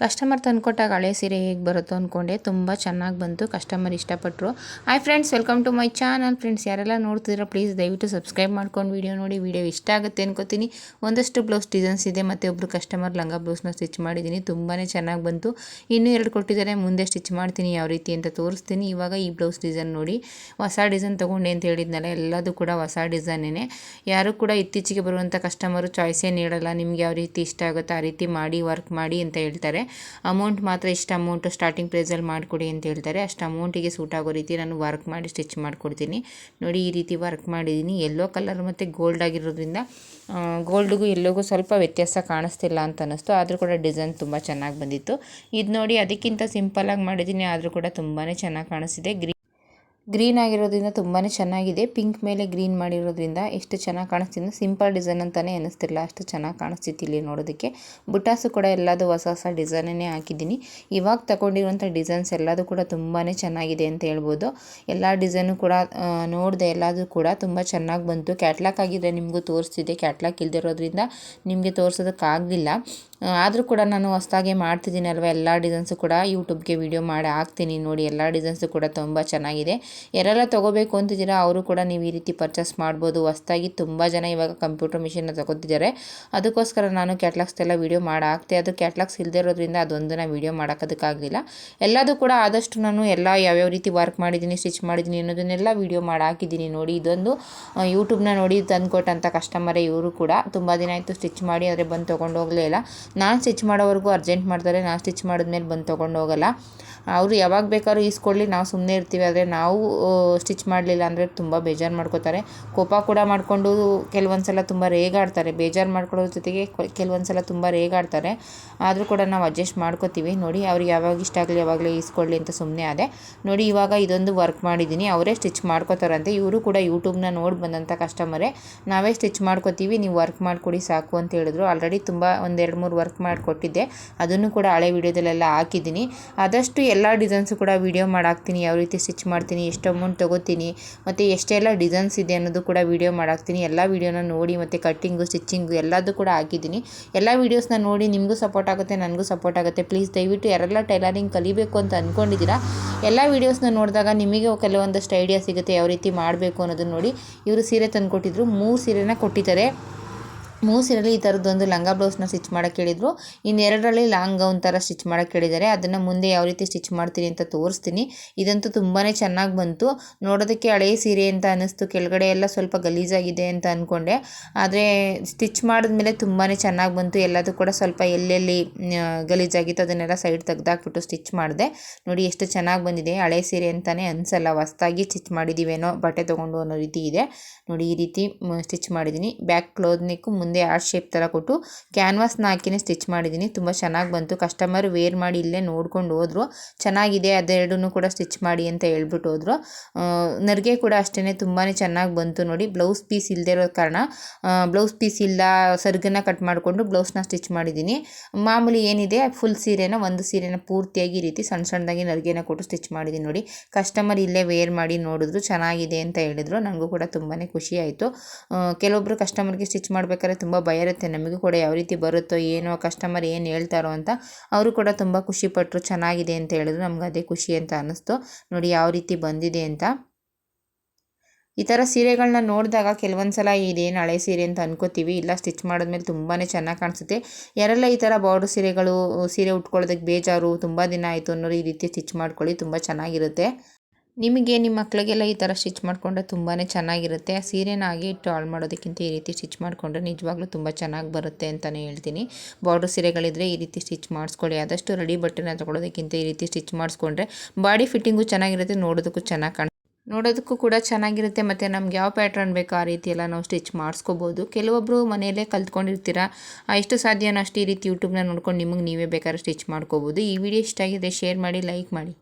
Customer ತಂದುಕೊಟ್ಟಾಗ ಹಳೆ ಸೀರೆ ಹೇಗೆ ಬರುತ್ತೋ ಅಂದ್ಕೊಂಡೆ ತುಂಬ ಚೆನ್ನಾಗಿ ಬಂತು. Customer ಇಷ್ಟಪಟ್ಟರು hi friends welcome to my channel friends ಯಾರೆಲ್ಲ ನೋಡ್ತಿದ್ರೆ ಪ್ಲೀಸ್ ದಯವಿಟ್ಟು ಸಬ್ಸ್ಕ್ರೈಬ್ ಮಾಡ್ಕೊಂಡು ವೀಡಿಯೋ ನೋಡಿ. ವೀಡಿಯೋ ಇಷ್ಟ ಆಗುತ್ತೆ ಅನ್ಕೋತೀನಿ. ಒಂದಷ್ಟು ಬ್ಲೌಸ್ ಡಿಸೈನ್ಸ್ ಇದೆ, ಮತ್ತು ಒಬ್ಬರು ಕಸ್ಟಮರ್ ಲಂಗ ಬ್ಲೌಸ್ನ ಸ್ಟಿಚ್ ಮಾಡಿದ್ದೀನಿ ತುಂಬಾ ಚೆನ್ನಾಗಿ ಬಂತು. ಇನ್ನೂ ಎರಡು ಕೊಟ್ಟಿದ್ದಾರೆ. ಮುಂದೆ ಸ್ಟಿಚ್ ಮಾಡ್ತೀನಿ, ಯಾವ ರೀತಿ ಅಂತ ತೋರಿಸ್ತೀನಿ. ಇವಾಗ ಈ ಬ್ಲೌಸ್ ಡಿಸೈನ್ ನೋಡಿ. ಹೊಸ ಡಿಸೈನ್ ತೊಗೊಂಡೆ ಅಂತ ಹೇಳಿದ್ನಲ್ಲ, ಎಲ್ಲದು ಕೂಡ ಹೊಸ ಡಿಸೈನೇ ಯಾರು ಕೂಡ ಇತ್ತೀಚೆಗೆ ಬರುವಂಥ ಕಸ್ಟಮರು ಚಾಯ್ಸೇ ನೀಡಲ್ಲ ನಿಮ್ಗೆ ಯಾವ ರೀತಿ ಇಷ್ಟ ಆಗುತ್ತೋ ಆ ರೀತಿ ಮಾಡಿ ವರ್ಕ್ ಮಾಡಿ ಅಂತ ಹೇಳ್ತಾರೆ. ಅಮೌಂಟ್ ಮಾತ್ರ ಇಷ್ಟು ಅಮೌಂಟು ಸ್ಟಾರ್ಟಿಂಗ್ ಪ್ರೈಸಲ್ಲಿ ಮಾಡಿಕೊಡಿ ಅಂತ ಹೇಳ್ತಾರೆ. ಅಷ್ಟು ಅಮೌಂಟಿಗೆ ಸೂಟ್ ಆಗೋ ರೀತಿ ನಾನು ವರ್ಕ್ ಮಾಡಿ ಸ್ಟಿಚ್ ಮಾಡಿಕೊಡ್ತೀನಿ. ನೋಡಿ ಈ ರೀತಿ ವರ್ಕ್ ಮಾಡಿದ್ದೀನಿ. ಎಲ್ಲೋ ಕಲರ್ ಮತ್ತು ಗೋಲ್ಡ್ ಆಗಿರೋದ್ರಿಂದ ಗೋಲ್ಡ್ಗೂ ಎಲ್ಲೋಗೂ ಸ್ವಲ್ಪ ವ್ಯತ್ಯಾಸ ಕಾಣಿಸ್ತಿಲ್ಲ ಅಂತ ಅನ್ನಿಸ್ತು. ಆದರೂ ಕೂಡ ಡಿಸೈನ್ ತುಂಬ ಚೆನ್ನಾಗಿ ಬಂದಿತ್ತು. ಇದು ನೋಡಿ ಅದಕ್ಕಿಂತ ಸಿಂಪಲಾಗಿ ಮಾಡಿದ್ದೀನಿ. ಆದರೂ ಕೂಡ ತುಂಬಾ ಚೆನ್ನಾಗಿ ಕಾಣಿಸ್ತಿದೆ. ಗ್ರೀನ್ ಗ್ರೀನ್ ಆಗಿರೋದ್ರಿಂದ ತುಂಬಾ ಚೆನ್ನಾಗಿದೆ. ಪಿಂಕ್ ಮೇಲೆ ಗ್ರೀನ್ ಮಾಡಿರೋದ್ರಿಂದ ಎಷ್ಟು ಚೆನ್ನಾಗಿ ಕಾಣಿಸ್ತಿದೆ ಸಿಂಪಲ್ ಡಿಸೈನ್ ಅಂತಲೇ ಅನಿಸ್ತಿರಲಿಲ್ಲ ಅಷ್ಟು ಚೆನ್ನಾಗಿ ಕಾಣಿಸ್ತಿತ್ತು ಇಲ್ಲಿ ನೋಡೋದಕ್ಕೆ. ಬುಟಾಸು ಕೂಡ ಎಲ್ಲದು ಹೊಸ ಹೊಸ ಡಿಸೈನೇ ಹಾಕಿದ್ದೀನಿ. ಇವಾಗ ತಗೊಂಡಿರುವಂಥ ಡಿಸೈನ್ಸ್ ಎಲ್ಲದು ಕೂಡ ತುಂಬಾ ಚೆನ್ನಾಗಿದೆ ಅಂತ ಹೇಳ್ಬೋದು. ಎಲ್ಲ ಡಿಸೈನು ಕೂಡ ನೋಡಿದೆ ಎಲ್ಲದು ಕೂಡ ತುಂಬ ಚೆನ್ನಾಗಿ ಬಂತು. ಕ್ಯಾಟ್ಲಾಕ್ ಆಗಿದ್ರೆ ನಿಮಗೂ ತೋರಿಸ್ತಿದ್ದೆ ಕ್ಯಾಟ್ಲಾಕ್ ಇಲ್ದಿರೋದ್ರಿಂದ ನಿಮಗೆ ತೋರಿಸೋದಕ್ಕಾಗಲಿಲ್ಲ. ಆದರೂ ಕೂಡ ನಾನು ಹೊಸ್ದಾಗೆ ಮಾಡ್ತಿದ್ದೀನಿ ಅಲ್ವಾ ಎಲ್ಲ ಡಿಸೈನ್ಸು ಕೂಡ. ಯೂಟ್ಯೂಬ್ಗೆ ವೀಡಿಯೋ ಮಾಡಿ ಹಾಕ್ತೀನಿ ನೋಡಿ, ಎಲ್ಲ ಡಿಸೈನ್ಸು ಕೂಡ ತುಂಬ ಚೆನ್ನಾಗಿದೆ. ಯಾರೆಲ್ಲ ತೊಗೋಬೇಕು ಅಂತಿದ್ದೀರಾ, ಅವರು ಕೂಡ ನೀವು ಈ ರೀತಿ ಪರ್ಚೇಸ್ ಮಾಡ್ಬೋದು. ಹೊಸ್ದಾಗಿ ತುಂಬ ಜನ ಇವಾಗ ಕಂಪ್ಯೂಟರ್ ಮಿಷಿನ್ನ ತಗೋತಿದ್ದಾರೆ. ಅದಕ್ಕೋಸ್ಕರ ನಾನು ಕ್ಯಾಟ್ಲಾಗ್ಸ್ದೆಲ್ಲ ವೀಡಿಯೋ ಮಾಡಿ ಹಾಕ್ತೆ. ಅದು ಕ್ಯಾಟ್ಲಾಗ್ಸ್ ಇಲ್ಲದೆ ಇರೋದ್ರಿಂದ ಅದೊಂದನ್ನು ವೀಡಿಯೋ ಮಾಡೋಕ್ಕದಕ್ಕಾಗಲಿಲ್ಲ ಎಲ್ಲದೂ ಕೂಡ ಆದಷ್ಟು ನಾನು ಎಲ್ಲ ಯಾವ್ಯಾವ ರೀತಿ ವರ್ಕ್ ಮಾಡಿದ್ದೀನಿ ಸ್ಟಿಚ್ ಮಾಡಿದ್ದೀನಿ ಅನ್ನೋದನ್ನೆಲ್ಲ ವೀಡಿಯೋ ಮಾಡಿ ಹಾಕಿದ್ದೀನಿ ನೋಡಿ. ಇದೊಂದು ಯೂಟ್ಯೂಬ್ನ ನೋಡಿ ತಂದುಕೊಟ್ಟಂಥ ಕಸ್ಟಮರೇ ಇವರು ಕೂಡ. ತುಂಬ ದಿನ ಆಯಿತು ಸ್ಟಿಚ್ ಮಾಡಿ ಆದರೆ ಬಂದು ತೊಗೊಂಡೋಗಲೇ ಇಲ್ಲ. ನಾನು ಸ್ಟಿಚ್ ಮಾಡೋವರೆಗೂ ಅರ್ಜೆಂಟ್ ಮಾಡ್ತಾರೆ, ನಾನು ಸ್ಟಿಚ್ ಮಾಡಿದ್ಮೇಲೆ ಬಂದು ತೊಗೊಂಡು ಹೋಗಲ್ಲ. ಅವರು ಯಾವಾಗ ಬೇಕಾದ್ರೂ ಈಸ್ಕೊಳ್ಳಿ, ನಾವು ಸುಮ್ಮನೆ ಇರ್ತೀವಿ, ಆದರೆ ನಾವು ಸ್ಟಿಚ್ ಮಾಡಲಿಲ್ಲ ಅಂದರೆ ತುಂಬ ಬೇಜಾರು ಮಾಡ್ಕೋತಾರೆ. ಕೋಪ ಕೂಡ ಮಾಡಿಕೊಂಡು ಕೆಲವೊಂದು ಸಲ ತುಂಬ ರೇಗಾಡ್ತಾರೆ. ಬೇಜಾರು ಮಾಡ್ಕೊಳ್ಳೋದ್ರ ಜೊತೆಗೆ ಕೆಲವೊಂದು ಸಲ ತುಂಬ ರೇಗಾಡ್ತಾರೆ. ಆದರೂ ಕೂಡ ನಾವು ಅಡ್ಜಸ್ಟ್ ಮಾಡ್ಕೋತೀವಿ. ನೋಡಿ, ಅವ್ರಿಗೆ ಯಾವಾಗ ಇಷ್ಟ ಆಗಲಿ, ಯಾವಾಗಲೇ ಈಸ್ಕೊಳ್ಳಿ ಅಂತ ಸುಮ್ಮನೆ ಆದೆ. ನೋಡಿ, ಇವಾಗ ಇದೊಂದು ವರ್ಕ್ ಮಾಡಿದ್ದೀನಿ ಅವರೇ ಸ್ಟಿಚ್ ಮಾಡ್ಕೋತಾರಂತೆ. ಇವರು ಕೂಡ ಯೂಟ್ಯೂಬ್ನ ನೋಡಿ ಬಂದಂಥ ಕಸ್ಟಮರೇ ನಾವೇ ಸ್ಟಿಚ್ ಮಾಡ್ಕೋತೀವಿ, ನೀವು ವರ್ಕ್ ಮಾಡಿಕೊಡಿ ಸಾಕು ಅಂತ ಹೇಳಿದ್ರು. ಆಲ್ರೆಡಿ ತುಂಬ ಒಂದೆರಡು ಮೂರು ವರ್ಕ್ ಮಾಡಿಕೊಟ್ಟಿದ್ದೆ. ಅದನ್ನು ಕೂಡ ಹಳೆ ವೀಡಿಯೋದಲ್ಲೆಲ್ಲ ಹಾಕಿದ್ದೀನಿ. ಆದಷ್ಟು ಎಲ್ಲ ಡಿಸೈನ್ಸು ಕೂಡ ವೀಡಿಯೋ ಮಾಡಾಕ್ತೀನಿ. ಯಾವ ರೀತಿ ಸ್ಟಿಚ್ ಮಾಡ್ತೀನಿ, ಎಷ್ಟು ಅಮೌಂಟ್ ತೊಗೋತೀನಿ, ಮತ್ತು ಎಷ್ಟೆಲ್ಲ ಡಿಸೈನ್ಸ್ ಇದೆ ಅನ್ನೋದು ಕೂಡ ವೀಡಿಯೋ ಮಾಡಾಕ್ತೀನಿ. ಎಲ್ಲ ವೀಡಿಯೋನ ನೋಡಿ, ಮತ್ತು ಕಟ್ಟಿಂಗು ಸ್ಟಿಚ್ಚಿಂಗು ಎಲ್ಲದೂ ಕೂಡ ಹಾಕಿದ್ದೀನಿ. ಎಲ್ಲ ವೀಡಿಯೋಸ್ನ ನೋಡಿ ನಿಮಗೂ ಸಪೋರ್ಟ್ ಆಗುತ್ತೆ, ನನಗೂ ಸಪೋರ್ಟ್ ಆಗುತ್ತೆ. ಪ್ಲೀಸ್ ದಯವಿಟ್ಟು ಯಾರೆಲ್ಲ ಟೈಲರಿಂಗ್ ಕಲಿಬೇಕು ಅಂತ ಅಂದ್ಕೊಂಡಿದ್ದೀರಾ ಎಲ್ಲ ವೀಡಿಯೋಸ್ನ ನೋಡಿದಾಗ ನಿಮಗೆ ಕೆಲವೊಂದಷ್ಟು ಐಡಿಯಾ ಸಿಗುತ್ತೆ, ಯಾವ ರೀತಿ ಮಾಡಬೇಕು ಅನ್ನೋದನ್ನು ನೋಡಿ. ಇವರು ಸೀರೆ ತಂದುಕೊಟ್ಟಿದ್ರು, ಮೂರು ಸೀರೆನ ಕೊಟ್ಟಿದ್ದಾರೆ. ಮೂಸಿರಲ್ಲಿ ಈ ಥರದ್ದೊಂದು ಲಂಗ ಬ್ಲೌಸ್ನ ಸ್ಟಿಚ್ ಮಾಡೋಕ್ಕೆ ಹೇಳಿದರು. ಇನ್ನೆರಡರಲ್ಲಿ ಲಾಂಗ್ ಗೌನ್ ಥರ ಸ್ಟಿಚ್ ಮಾಡೋಕ್ಕೆ ಹೇಳಿದ್ದಾರೆ. ಅದನ್ನು ಮುಂದೆ ಯಾವ ರೀತಿ ಸ್ಟಿಚ್ ಮಾಡ್ತೀನಿ ಅಂತ ತೋರಿಸ್ತೀನಿ. ಇದಂತೂ ತುಂಬಾ ಚೆನ್ನಾಗಿ ಬಂತು. ನೋಡೋದಕ್ಕೆ ಹಳೆಯ ಸೀರೆ ಅಂತ ಅನ್ನಿಸ್ತು. ಕೆಳಗಡೆ ಎಲ್ಲ ಸ್ವಲ್ಪ ಗಲೀಜಾಗಿದೆ ಅಂತ ಅಂದ್ಕೊಂಡೆ ಆದರೆ ಸ್ಟಿಚ್ ಮಾಡಿದ್ಮೇಲೆ ತುಂಬಾ ಚೆನ್ನಾಗಿ ಬಂತು. ಎಲ್ಲದೂ ಕೂಡ ಸ್ವಲ್ಪ ಎಲ್ಲೆಲ್ಲಿ ಗಲೀಜಾಗಿತ್ತು ಅದನ್ನೆಲ್ಲ ಸೈಡ್ ತೆಗೆದಾಕ್ಬಿಟ್ಟು ಸ್ಟಿಚ್ ಮಾಡಿದೆ. ನೋಡಿ ಎಷ್ಟು ಚೆನ್ನಾಗಿ ಬಂದಿದೆ. ಹಳೆ ಸೀರೆ ಅಂತಲೇ ಅನಿಸಲ್ಲ. ಹೊಸ್ದಾಗಿ ಸ್ಟಿಚ್ ಮಾಡಿದ್ದೀವೇನೋ ಬಟ್ಟೆ ತೊಗೊಂಡು ಅನ್ನೋ ರೀತಿ ಇದೆ. ನೋಡಿ ಈ ರೀತಿ ಸ್ಟಿಚ್ ಮಾಡಿದ್ದೀನಿ ಬ್ಯಾಕ್ ಕ್ಲೋತ್ನಿಕ್ಕು ಮುಂದೆ ಮುಂದೆ ಆರ್ಟ್ ಶೇಪ್ ಥರ ಕೊಟ್ಟು ಕ್ಯಾನ್ವಾಸ್ನ ಹಾಕಿನೇ ಸ್ಟಿಚ್ ಮಾಡಿದ್ದೀನಿ. ತುಂಬ ಚೆನ್ನಾಗಿ ಬಂತು. ಕಸ್ಟಮರ್ ವೇರ್ ಮಾಡಿ ಇಲ್ಲೇ ನೋಡ್ಕೊಂಡು ಹೋದ್ರು. ಚೆನ್ನಾಗಿದೆ ಅದೆರಡೂ ಕೂಡ ಸ್ಟಿಚ್ ಮಾಡಿ ಅಂತ ಹೇಳ್ಬಿಟ್ಟು ಹೋದ್ರು. ನರಿಗೆ ಕೂಡ ಅಷ್ಟೇ ತುಂಬಾ ಚೆನ್ನಾಗಿ ಬಂತು ನೋಡಿ. ಬ್ಲೌಸ್ ಪೀಸ್ ಇಲ್ಲದೆ ಇರೋ ಕಾರಣ ಬ್ಲೌಸ್ ಪೀಸ್ ಇಲ್ಲ, ಸರ್ಗನ್ನ ಕಟ್ ಮಾಡಿಕೊಂಡು ಬ್ಲೌಸ್ನ ಸ್ಟಿಚ್ ಮಾಡಿದ್ದೀನಿ. ಮಾಮೂಲಿ ಏನಿದೆ ಫುಲ್ ಸೀರೆನ ಒಂದು ಸೀರೆನ ಪೂರ್ತಿಯಾಗಿ ಈ ರೀತಿ ಸಣ್ಣ ಸಣ್ಣದಾಗಿ ನರಿಗೆನ ಕೊಟ್ಟು ಸ್ಟಿಚ್ ಮಾಡಿದ್ದೀನಿ ನೋಡಿ. ಕಸ್ಟಮರ್ ಇಲ್ಲೇ ವೇರ್ ಮಾಡಿ ನೋಡಿದ್ರು, ಚೆನ್ನಾಗಿದೆ ಅಂತ ಹೇಳಿದ್ರು. ನನಗೂ ಕೂಡ ತುಂಬಾ ಖುಷಿ ಆಯಿತು. ಕೆಲವೊಬ್ಬರು ಕಸ್ಟಮರ್ಗೆ ಸ್ಟಿಚ್ ಮಾಡಬೇಕಾದ್ರೆ ತುಂಬ ಭಯ ಇರುತ್ತೆ. ನಮಗೂ ಕೂಡ ಯಾವ ರೀತಿ ಬರುತ್ತೋ, ಏನೋ ಕಸ್ಟಮರ್ ಏನು ಹೇಳ್ತಾರೋ ಅಂತ ಅವರು ಕೂಡ ತುಂಬ ಖುಷಿಪಟ್ಟರು ಚೆನ್ನಾಗಿದೆ ಅಂತ ಹೇಳಿದ್ರು. ನಮ್ಗೆ ಅದೇ ಖುಷಿ ಅಂತ ಅನ್ನಿಸ್ತು. ನೋಡಿ ಯಾವ ರೀತಿ ಬಂದಿದೆ ಅಂತ. ಈ ಥರ ಸೀರೆಗಳನ್ನ ನೋಡಿದಾಗ ಕೆಲವೊಂದು ಸಲ ಇದೇನು ಹಳೆ ಸೀರೆ ಅಂತ ಅನ್ಕೋತೀವಿ. ಇಲ್ಲ ಸ್ಟಿಚ್ ಮಾಡಿದ್ಮೇಲೆ ತುಂಬಾ ಚೆನ್ನಾಗಿ ಕಾಣಿಸುತ್ತೆ. ಯಾರೆಲ್ಲ ಈ ಥರ ಬಾರ್ಡರ್ ಸೀರೆಗಳು, ಸೀರೆ ಉಟ್ಕೊಳ್ಳೋದಕ್ಕೆ ಬೇಜಾರು, ತುಂಬ ದಿನ ಆಯಿತು ಅನ್ನೋರು ಈ ರೀತಿ ಸ್ಟಿಚ್ ಮಾಡ್ಕೊಳ್ಳಿ, ತುಂಬ ಚೆನ್ನಾಗಿರುತ್ತೆ. ನಿಮಗೆ ನಿಮ್ಮ ಮಕ್ಕಳಿಗೆಲ್ಲ ಈ ಥರ ಸ್ಟಿಚ್ ಮಾಡಿಕೊಂಡ್ರೆ ತುಂಬಾ ಚೆನ್ನಾಗಿರುತ್ತೆ. ಆ ಸೀರೆನ ಹಾಗೆ ಇಟ್ಟು ಹಾಳು ಮಾಡೋದಕ್ಕಿಂತ ಈ ರೀತಿ ಸ್ಟಿಚ್ ಮಾಡಿಕೊಂಡ್ರೆ ನಿಜವಾಗ್ಲೂ ತುಂಬ ಚೆನ್ನಾಗಿ ಬರುತ್ತೆ ಅಂತಲೇ ಹೇಳ್ತೀನಿ. ಬಾರ್ಡರ್ ಸೀರೆಗಳಿದ್ರೆ ಈ ರೀತಿ ಸ್ಟಿಚ್ ಮಾಡಿಸ್ಕೊಳ್ಳಿ. ಆದಷ್ಟು ರೆಡಿ ಬಟ್ಟೆನ ತೊಗೊಳೋದಕ್ಕಿಂತ ಈ ರೀತಿ ಸ್ಟಿಚ್ ಮಾಡಿಸ್ಕೊಂಡ್ರೆ ಬಾಡಿ ಫಿಟ್ಟಿಂಗು ಚೆನ್ನಾಗಿರುತ್ತೆ, ನೋಡೋದಕ್ಕೂ ಚೆನ್ನಾಗಿ ಕಾಣ, ನೋಡೋದಕ್ಕೂ ಕೂಡ ಚೆನ್ನಾಗಿರುತ್ತೆ. ಮತ್ತು ನಮ್ಗೆ ಯಾವ ಪ್ಯಾಟ್ರನ್ ಬೇಕೋ ಆ ರೀತಿ ಎಲ್ಲ ನಾವು ಸ್ಟಿಚ್ ಮಾಡಿಸ್ಕೋಬೋದು. ಕೆಲವೊಬ್ಬರು ಮನೆಯಲ್ಲೇ ಕಲ್ತ್ಕೊಂಡಿರ್ತೀರ? ಎಷ್ಟು ಸಾಧ್ಯನೋ ಅಷ್ಟು ಈ ರೀತಿ ಯೂಟ್ಯೂಬ್ನ ನೋಡ್ಕೊಂಡು ನಿಮಗೆ ನೀವೇ ಬೇಕಾದ್ರೆ ಸ್ಟಿಚ್ ಮಾಡ್ಕೋಬೋದು. ಈ ವಿಡಿಯೋ ಇಷ್ಟ ಆಗಿದೆ, ಶೇರ್ ಮಾಡಿ, ಲೈಕ್ ಮಾಡಿ.